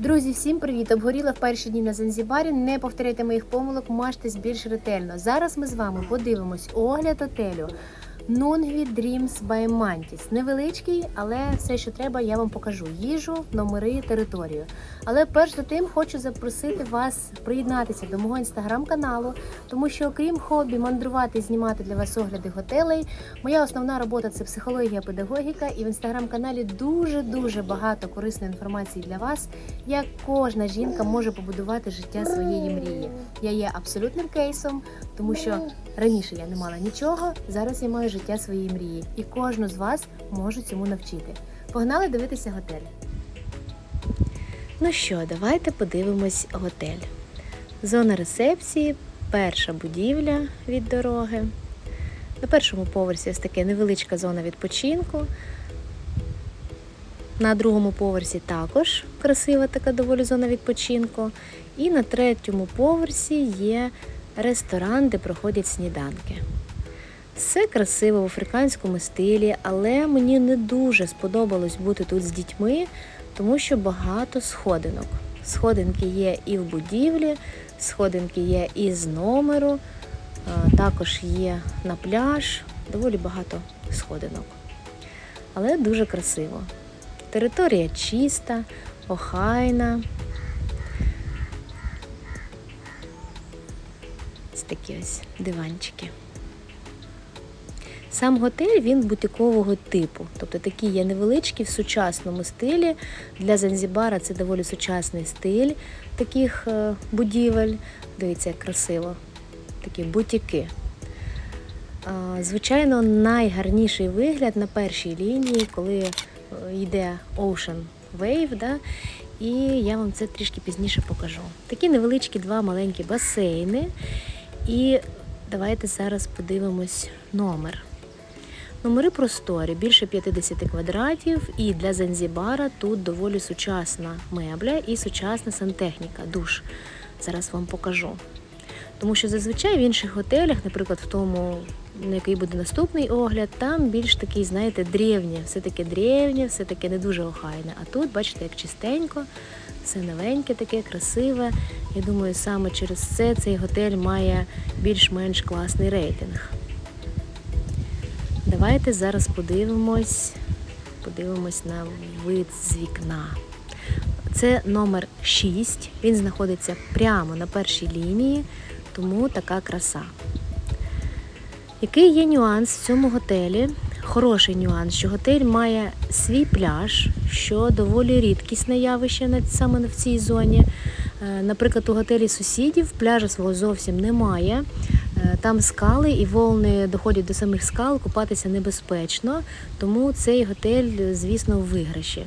Друзі, всім привіт! Обгоріла в перші дні на Занзібарі. Не повторяйте моїх помилок, мажтесь більш ретельно. Зараз ми з вами подивимось огляд отелю Нунгві by Mantis. Невеличкий, але все, що треба, я вам покажу: їжу, номери, територію. Але перш за тим хочу запросити вас приєднатися до мого інстаграм-каналу, тому що, окрім хобі, мандрувати і знімати для вас огляди готелей, моя основна робота це психологія, педагогіка, і в інстаграм-каналі дуже дуже багато корисної інформації для вас, як кожна жінка може побудувати життя своєї мрії. Я є абсолютним кейсом, тому що раніше я не мала нічого, зараз я маю життя своєї мрії, і кожну з вас можу цьому навчити. Погнали дивитися готель. Ну що, давайте подивимось готель. Зона рецепції, перша будівля від дороги. На першому поверсі ось таке невеличка зона відпочинку. На другому поверсі також красива така доволі зона відпочинку. І на третьому поверсі є ресторан, де проходять сніданки. Все красиво в африканському стилі, але мені не дуже сподобалось бути тут з дітьми, тому що багато сходинок. Сходинки є і в будівлі, сходинки є і з номеру, також є на пляж, доволі багато сходинок. Але дуже красиво. Територія чиста, охайна. Такі ось диванчики. Сам готель він бутикового типу, тобто такі є невеличкі в сучасному стилі. Для Занзібара це доволі сучасний стиль таких е, будівель. Дивіться, як красиво. Такі бутіки. Звичайно, найгарніший вигляд на першій лінії, коли е, йде Ocean Wave, да? і я вам це трішки пізніше покажу. Такі невеличкі два маленькі басейни. І давайте зараз подивимось номер. Номери просторі, більше 50 квадратів, і для Занзібара тут доволі сучасна мебля і сучасна сантехніка, душ. Зараз вам покажу. Тому що зазвичай в інших готелях, наприклад, в тому, на який буде наступний огляд, там більш такий, знаєте, древнє, все таке древнє, все таке не дуже охайне. А тут, бачите, як чистенько, все новеньке, таке красиве. Я думаю, саме через це цей готель має більш-менш класний рейтинг. Давайте зараз подивимось, подивимось на вид з вікна. Це номер 6. Він знаходиться прямо на першій лінії, тому така краса. Який є нюанс в цьому готелі? Хороший нюанс, що готель має свій пляж, що доволі рідкісне явище саме в цій зоні. Е, Наприклад, у готелі сусідів пляжа свого зовсім немає. Е, Там скали і волни доходять до самих скал, купатися небезпечно, тому цей готель, звісно, в виграші.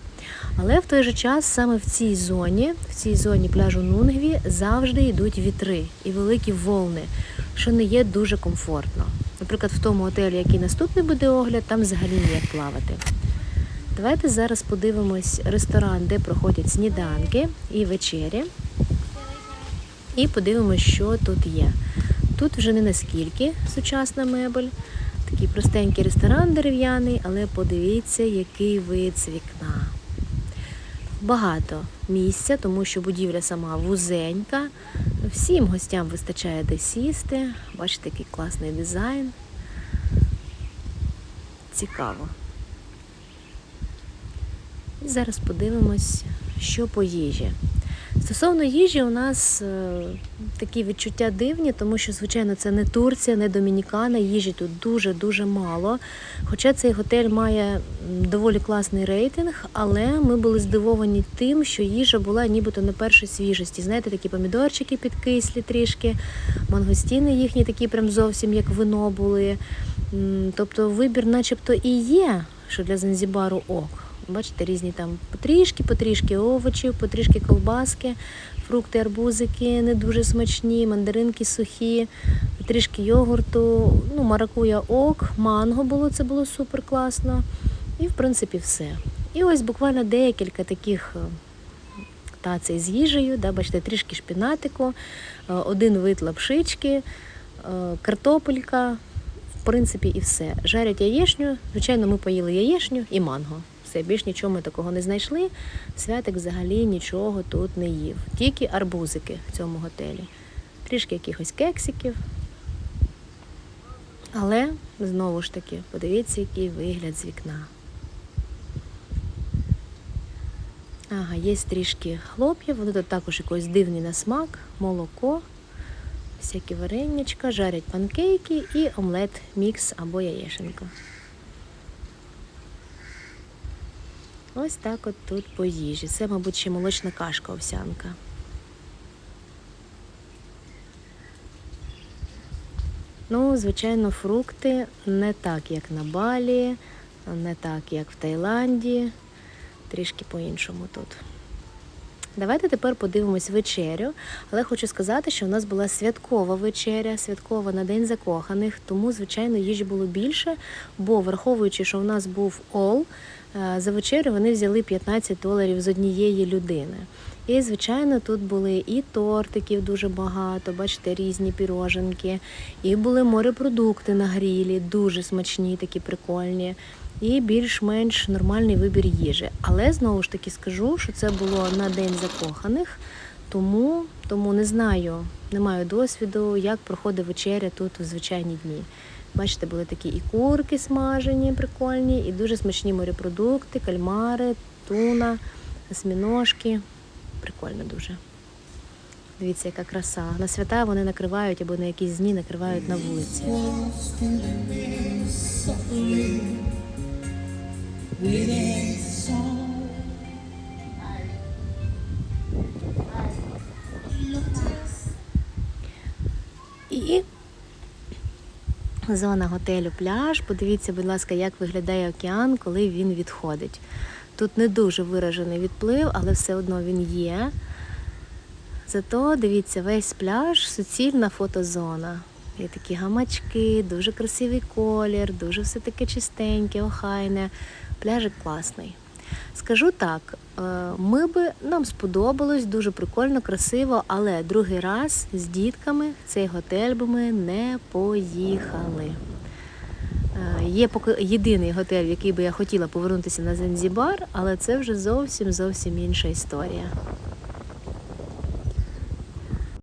Але в той же час саме в цій зоні, в цій зоні пляжу Нунгві, завжди йдуть вітри і великі волни, що не є дуже комфортно. Наприклад, в тому готелі, який наступний буде огляд, там взагалі ніяк плавати. Давайте зараз подивимось ресторан, де проходять сніданки і вечері. І подивимось, що тут є. Тут вже не наскільки сучасна мебель, такий простенький ресторан дерев'яний, але подивіться, який вікна. Багато місця, тому що будівля сама вузенька. Всім гостям вистачає де сісти. Бачите, який класний дизайн. Цікаво. І зараз подивимось, що по їжі. Стосовно їжі, у нас е, такі відчуття дивні, тому що, звичайно, це не Турція, не Домінікана. Їжі тут дуже-дуже мало. Хоча цей готель має доволі класний рейтинг, але ми були здивовані тим, що їжа була нібито на першій свіжості. Знаєте, такі помідорчики підкислі трішки, мангостіни їхні такі прям зовсім як вино були. Тобто вибір начебто і є, що для Занзібару ок. Бачите, різні там потрішки, потрішки овочів, потрішки колбаски, фрукти, арбузики не дуже смачні, мандаринки сухі, трішки йогурту, ну, маракуя ок, манго було, це було супер класно. І, в принципі, все. І ось буквально декілька таких е, тацей з їжею, да, бачите, трішки шпінатику, е, один вид лапшички, е, картопелька, в принципі, і все. Жарять яєшню. Звичайно, ми поїли яєшню і манго. Все. Більш нічого ми такого не знайшли. Святик взагалі нічого тут не їв. Тільки арбузики в цьому готелі. Трішки якихось кексиків. Але знову ж таки, подивіться, який вигляд з вікна. Ага, є трішки хлоп'я, вони тут також якось дивні на смак, молоко, всякі вареннячка, жарять панкейки і омлет мікс або яєшенко. Ось так от тут по їжі. Це, мабуть, ще молочна кашка овсянка. Ну, звичайно, фрукти не так, як на Балі, не так, як в Таїланді, трішки по-іншому тут. Давайте тепер подивимось вечерю, але хочу сказати, що у нас була святкова вечеря, святкова на День закоханих, тому, звичайно, їжі було більше, бо враховуючи, що у нас був ол, за вечерю вони взяли 15 доларів з однієї людини. І, звичайно, тут були і тортиків дуже багато, бачите, різні піроженки, і були морепродукти на грілі, дуже смачні, такі прикольні, і більш-менш нормальний вибір їжі. Але знову ж таки скажу, що це було на день закоханих, тому, тому не знаю, не маю досвіду, як проходить вечеря тут у звичайні дні. Бачите, були такі і курки смажені, прикольні, і дуже смачні морепродукти, кальмари, туна, осьміножки. Прикольно дуже. Дивіться, яка краса. На свята вони накривають або на якісь дні накривають на вулиці. І зона готелю пляж. Подивіться, будь ласка, як виглядає океан, коли він відходить. Тут не дуже виражений відплив, але все одно він є. Зато дивіться, весь пляж суцільна фотозона. Є такі гамачки, дуже красивий колір, дуже все таке чистеньке, охайне. Пляжик класний. Скажу так, е, ми би нам сподобалось дуже прикольно, красиво, але другий раз з дітками в цей готель би ми не поїхали. Е, Є поки єдиний готель, в який би я хотіла повернутися на Занзібар, але це вже зовсім зовсім інша історія.